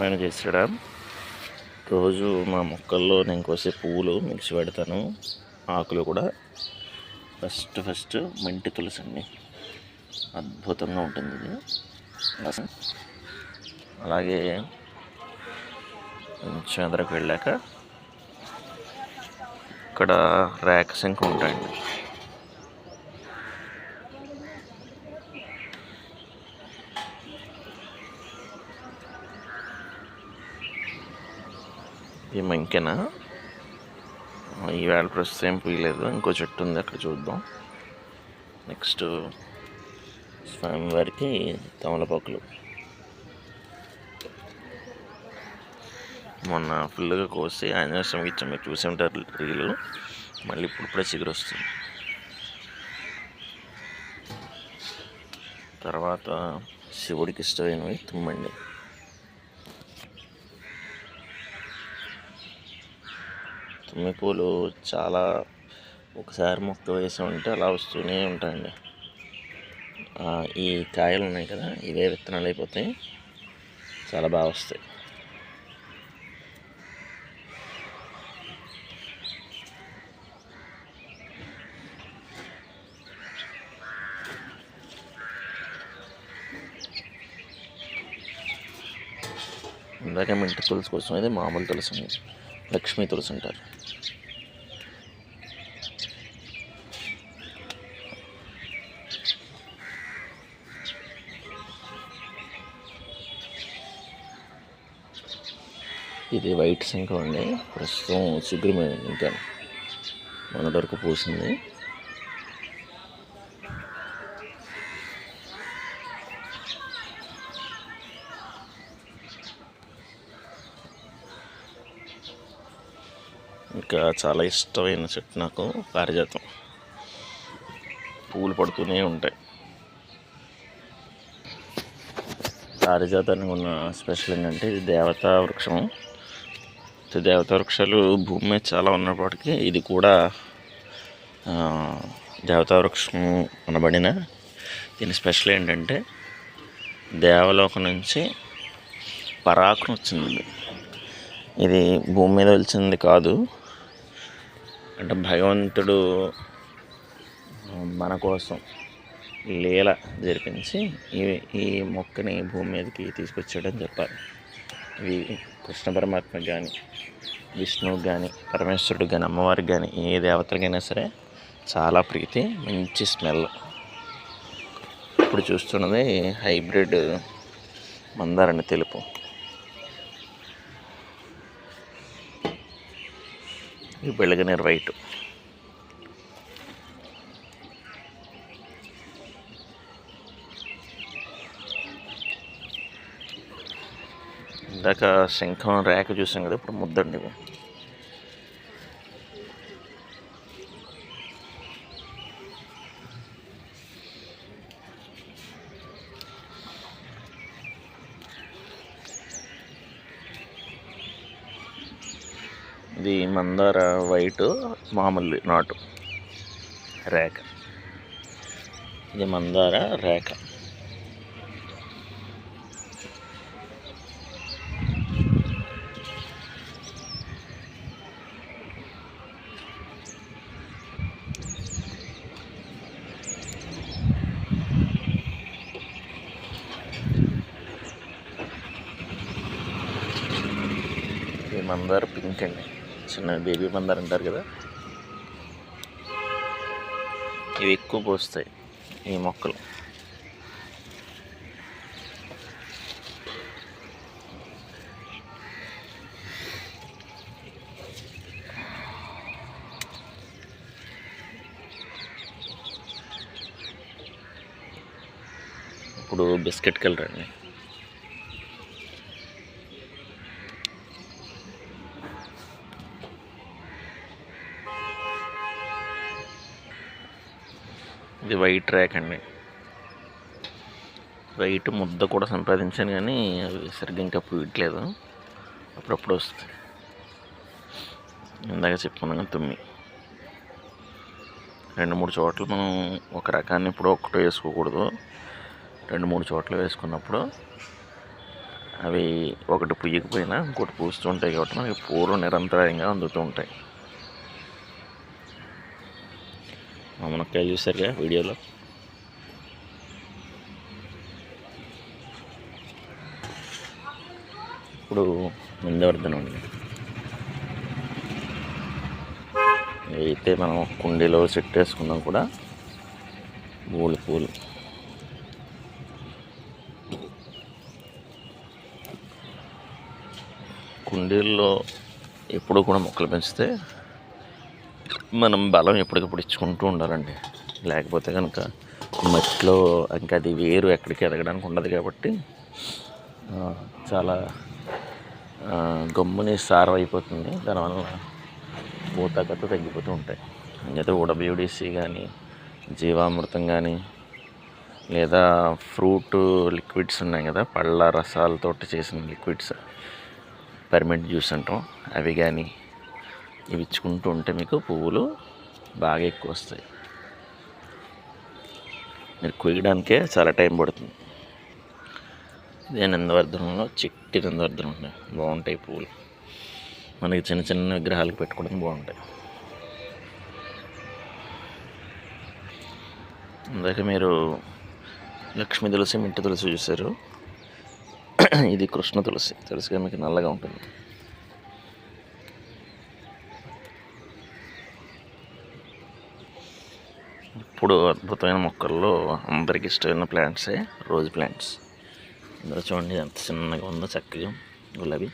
ఆయన చేసాడా రోజు మా మొక్కల్లో నేను కోసే పువ్వులు మిక్స్ పెడతాను ఆకులు కూడా. ఫస్ట్ ఫస్ట్ మెంటి తులసి అండి. అద్భుతంగా ఉంటుంది ఇది. రసం. అలాగే కొంచెం ఎదరకు వెళ్ళాక ఇక్కడ ర్యాక్ ఇంకా ఉంటాయండి. ఈ ఇంకేనా ఈవేళ ప్రస్తుతం ఏం పూయలేదు ఇంకో చెట్టు ఉంది అక్కడ చూద్దాం. నెక్స్ట్ స్వామివారికి తమలపాకులు. మొన్న ఫుల్గా కోసి ఆంజనేయ స్వామికి ఇచ్చాం. మీరు చూసి ఉంటారు రీలు. మళ్ళీ ఇప్పుడు ఇప్పుడే చిగురు వస్తుంది. తర్వాత శివుడికి ఇష్టమైనవి తుమ్మండి. తుమ్మి పూలు చాలా ఒకసారి మొక్క వేసి ఉంటే అలా వస్తూనే ఉంటాయండి. ఈ కాయలు ఉన్నాయి కదా ఇవే విత్తనాలు అయిపోతాయి. చాలా బాగా వస్తాయి. ఇందాక మింట తులసి కోసం అయితే మామూలు తులసి అనేది లక్ష్మీ తులసి అంటారు ఇది వైట్ శంఖం అండి. ప్రస్తుతం చిగురు ఇంకా మొన్నటి వరకు పూసింది. ఇంకా చాలా ఇష్టమైన చెట్టు నాకు పారిజాతం. పువ్వులు పడుతూనే ఉంటాయి. పారిజాతానికి ఉన్న స్పెషల్ ఏంటంటే ఇది దేవతా వృక్షం దేవతా వృక్షాలు భూమి మీద చాలా ఉన్నప్పటికీ ఇది కూడా దేవతా వృక్షం అనబడిన దీని స్పెషల్ ఏంటంటే దేవలోకం నుంచి పరాకును వచ్చింది ఇది భూమి మీద వెలిచింది కాదు. అంటే భగవంతుడు మన కోసం లీల జరిపించి ఈ ఈ మొక్కని భూమి మీదకి తీసుకొచ్చాడని చెప్పాలి. ఇవి కృష్ణ పరమాత్మ కానీ విష్ణువు కానీ పరమేశ్వరుడు కానీ అమ్మవారికి కానీ ఏ దేవతలకైనా సరే చాలా ప్రీతి మంచి స్మెల్. ఇప్పుడు చూస్తున్నది హైబ్రిడ్ మందారండి తెలుపు. ఈ బెళ్ళగనేరు వైట్ ఇందాక శంఖం రేఖ చూసాం కదా ఇప్పుడు ముద్దండి ఇది మందార వైట్ మామూలు నాటు. రేఖ. ఇది మందార రేఖ. ఈ మందార పింక్ అండి. చిన్న బేబీ మందార అంటారు కదా? ఇవి ఎక్కువ పోస్తాయి ఈ మొక్కలు. ఇప్పుడు బిస్కెట్ కలర్ అండి ఇది వైట్ ర్యాక్ అండి. వైట్ ముద్ద కూడా సంపాదించాను కానీ అవి సరిగ్గా ఇంకా పూయట్లేదు. అప్పుడప్పుడు వస్తుంది. ఇందాక చెప్పుకున్నాం తుమ్మి. రెండు మూడు చోట్ల మనం ఒక రకాన్ని ఇప్పుడు ఒకటి వేసుకోకూడదు. రెండు మూడు చోట్ల వేసుకున్నప్పుడు అవి ఒకటి పుయ్యకపోయినా ఇంకోటి పూస్తూ ఉంటాయి కాబట్టి మనకి పూర్వం నిరంతరాయంగా అందుతూ ఉంటాయి మా మునక్కాయలు చూసారుగా వీడియోలో. ఇప్పుడు ముందవర్ధనం అండి. అయితే మనం కుండీలో సెట్ వేసుకున్నాం కూడా పూలు పూలు. కుండీల్లో ఎప్పుడు కూడా మొక్కలు పెంచితే మనం బలం ఎప్పటికప్పుడు ఇచ్చుకుంటూ ఉండాలండి. లేకపోతే కనుక మట్టిలో ఇంకా అది వేరు ఎక్కడికి ఎదగడానికి ఉండదు కాబట్టి చాలా గమ్ముని సారం అయిపోతుంది దానివల్ల పూత తగ్గిపోతూ ఉంటాయి. అయితే ఉడబియూడిసి కానీ జీవామృతం కానీ లేదా ఫ్రూట్ లిక్విడ్స్ ఉన్నాయి కదా పళ్ళ రసాలతోటి చేసిన లిక్విడ్స్ పర్మిట్ జ్యూస్ అంటాం. అవి కానీ ఇవి ఇచ్చుకుంటూ ఉంటే మీకు పువ్వులు బాగా ఎక్కువ వస్తాయి మీరు కొయ్యడానికే చాలా టైం పడుతుంది. ఇదే నందవర్ధనంలో చిట్టి నందవర్ధనం ఉంటాయి బాగుంటాయి పువ్వులు. మనకి చిన్న చిన్న విగ్రహాలకు పెట్టుకోవడానికి బాగుంటాయి. ఇందాక మీరు లక్ష్మీ తులసి మిట్టి తులసి చూశారు. ఇది కృష్ణ తులసి. తులసిగా మీకు నల్లగా ఉంటుంది. ఎప్పుడు అద్భుతమైన మొక్కల్లో అందరికి ఇష్టమైన ప్లాంట్సే రోజ్ ప్లాంట్స్. ఇందులో చూడండి ఎంత చిన్నగా ఉందో చక్కగా గులాబీ.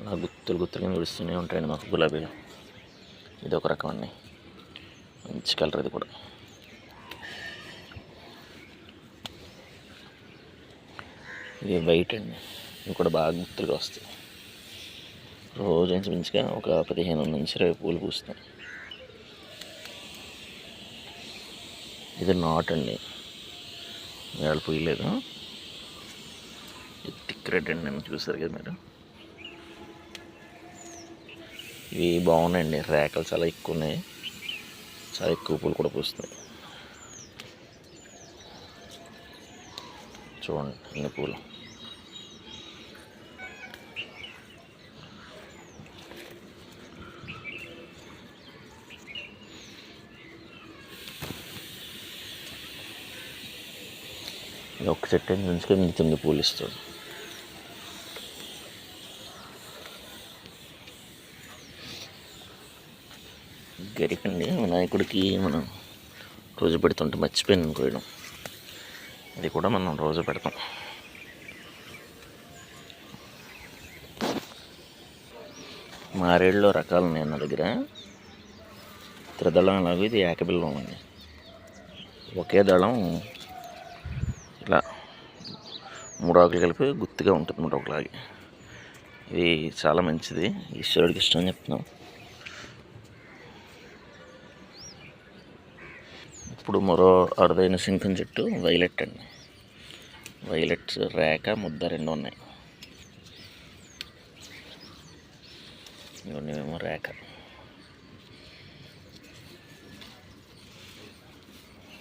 అలా గుత్తులు గుత్తులుగా విడుస్తూనే ఉంటాయండి మాకు గులాబీలు. ఇది ఒక రకం అండి. మంచి కలర్ ఇది కూడా. ఇది వైట్ అండి. ఇవి కూడా బాగా గుర్తులుగా వస్తాయి. రోజు ఇంచుమించుగా ఒక పదిహేను నుంచి ఇరవై పూలు పూస్తాయి ఇది నాట్ అండి. వేళ పూయలేదు ఇది థిక్ రెడ్ అండి నేను చూసారు కదా మీరు. ఇవి బాగున్నాయండి రేకలు చాలా ఎక్కువ ఉన్నాయి. చాలా ఎక్కువ పూలు కూడా పూస్తున్నాయి. చూడండి ఇన్ని పూలు. ఇది ఒక్క చెట్టు నుంచి మీకు పూలు ఇస్తుంది గరికండి వినాయకుడికి మనం రోజు పెడుతుంటే మర్చిపోయాను కోయడం ఇది కూడా మనం రోజు పెడతాం. మారేడులో రకాలు ఉన్నాయి నా దగ్గర. త్రిదళం అలాగే ఇది ఏకబిల్లం అండి. ఒకే దళం మూడు ఆకులు కలిపి గుత్తిగా ఉంటుంది మూడు ఒకలాగి ఇది చాలా మంచిది. ఈశ్వరుడికి ఇష్టం అని చెప్తున్నాం. ఇప్పుడు మరో అరుదైన శంఖం చెట్టు వైలెట్ అండి. వైలెట్ రేఖ ముద్ద రెండు ఉన్నాయి. ఇవన్నీమో రేఖ.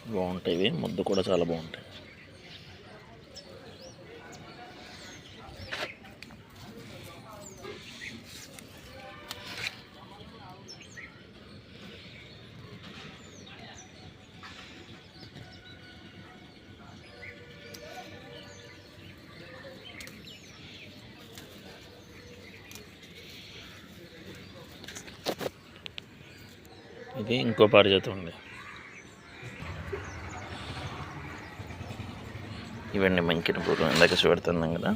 బాగుంటాయి ఇవి. ముద్ద కూడా చాలా బాగుంటాయి. ఇది ఇంకో పారిజాతం ఉంది. ఇవన్నీ మంకిన పూలు ఇందాక చూపెడుతున్నాం కదా.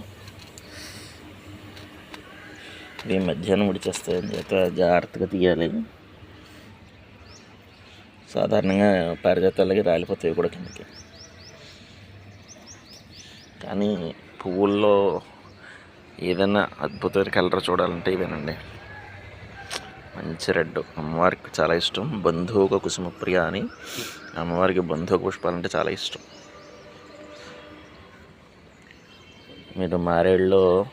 ఇవి మధ్యాహ్నం ఉడిచేస్తాయి చేత జాగ్రత్తగా తీయాలి? సాధారణంగా పారిజాతాలకి రాలిపోతాయి కూడా కిందకి. కానీ పువ్వుల్లో ఏదైనా అద్భుతమైన కలర్ చూడాలంటే ఇవేనండి. మంచి రెడ్. అమ్మవారికి చాలా ఇష్టం. బంధువుక కుసుమప్రియ అని అమ్మవారికి బంధువుక పుష్పాలంటే చాలా ఇష్టం. మీరు మారేడులో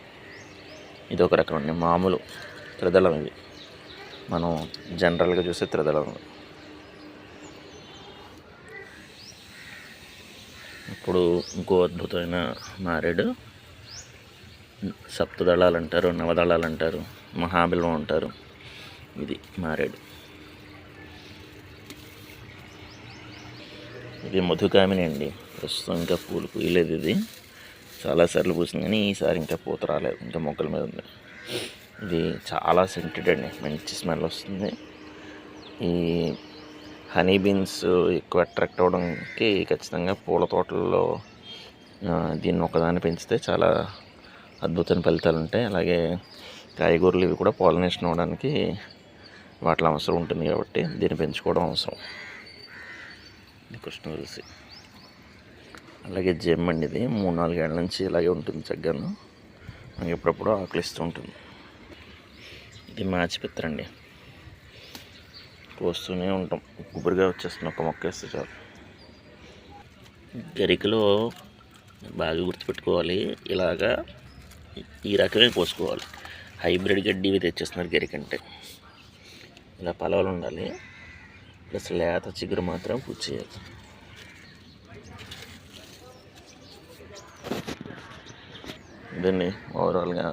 ఇది ఒక రకం అండి. మామూలు త్రిదళం ఇది. మనం జనరల్గా చూసే త్రిదళం. ఇప్పుడు ఇంకో అద్భుతమైన మారేడు సప్తదళాలు అంటారు నవదళాలు అంటారు మహాబిలం అంటారు. ఇది మారేడు. ఇది మధుకామిని అండి. ప్రస్తుతం ఇంకా పూలు పూయలేదు ఇది. చాలాసార్లు పూసింది కానీ ఈసారి ఇంకా పూత రాలేదు. ఇంకా మొక్కల మీద ఉంది. ఇది చాలా సెంటెడ్ అండి. మంచి స్మెల్ వస్తుంది. ఈ హనీ బీన్స్ ఎక్కువ అట్రాక్ట్ అవ్వడానికి ఖచ్చితంగా పూల తోటల్లో దీన్ని ఒకదాన్ని పెంచితే చాలా అద్భుతమైన ఫలితాలు ఉంటాయి. అలాగే కాయగూరలు ఇవి కూడా పాలినేషన్ అవ్వడానికి వాటిలో అవసరం ఉంటుంది కాబట్టి దీన్ని పెంచుకోవడం అవసరం. కృష్ణ తులసి. అలాగే జెమ్ అండి ఇది. మూడు నాలుగేళ్ళ నుంచి ఇలాగే ఉంటుంది చక్కగాను. మనకి ఎప్పుడప్పుడు ఆకలిస్తూ ఉంటుంది. ఇది మాచిపిత్ర అండి. కోస్తూనే ఉంటాం. గుబురుగా వచ్చేస్తుంది. ఒక మొక్క వేస్తే చాలు. గరికలో బాగా గుర్తుపెట్టుకోవాలి. ఇలాగా ఈ రకమే పోసుకోవాలి. హైబ్రిడ్ గడ్డి ఇవి తెచ్చేస్తున్నారు గరికంటే ఇలా పలవలు ఉండాలి. ప్లస్ లేత చిగురు మాత్రం పూజ చేయాలి. దీన్ని ఓవరాల్గా